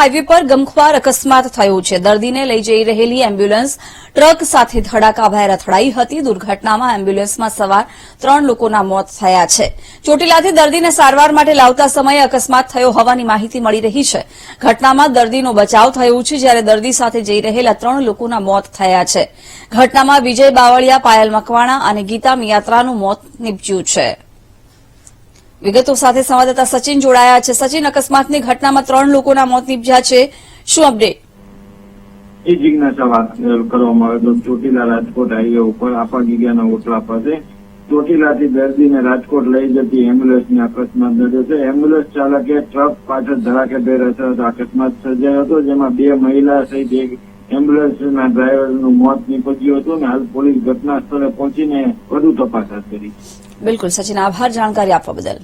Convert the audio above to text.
Highway પર ગમખ્વાર અકસ્માત થયો છે. દર્દીને લઈ જઈ રહેલી એમ્બ્યુલન્સ ટ્રક સાથે ધડાકાભેર અથડાઈ હતી. દુર્ઘટનામાં એમ્બ્યુલન્સમાં સવાર ત્રણ લોકોના મોત થયા છે. ચોટીલાથી દર્દીને સારવાર માટે લાવતા સમયે અકસ્માત થયો હોવાની માહિતી મળી રહી છે. ઘટનામાં દર્દીનો બચાવ થયો છે, જ્યારે દર્દી સાથે જઈ રહેલા ત્રણ લોકોના મોત થયા છે. ઘટનામાં વિજય બાવળિયા, પાયલ મકવાણા અને ગીતા મિયાત્રાનું મોત નીપજ્યું છે. વિગતો સાથે સંવાદદાતા સચિન જોડાયા છે. સચિન, અકસ્માતની ઘટનામાં ત્રણ લોકોના મોત નીપજ્યા છે. શું અપડેટ? એ જિજ્ઞાસા વાત કરવામાં આવે તો ચોટીલા રાજકોટ હાઈવે ઉપર આપા ગીગાના ઓટલા પાસે ચોટીલાથી દર્દીને રાજકોટ લઈ જતી એમ્બ્યુલન્સને અકસ્માત નડ્યો છે. એમ્બ્યુલન્સ ચાલકે ટ્રક પાછળ ધડાકેભેર અસરથી અકસ્માત સર્જાયો હતો, જેમાં બે મહિલા સહિત એક એમ્બ્યુલન્સના ડ્રાઈવરનું મોત નીપજ્યું હતું અને હાલ પોલીસ ઘટના સ્થળે પહોંચીને વધુ તપાસ હાથ કરી બિલકુલ, સચિન, આભાર, જાણકારી આપવા બદલ.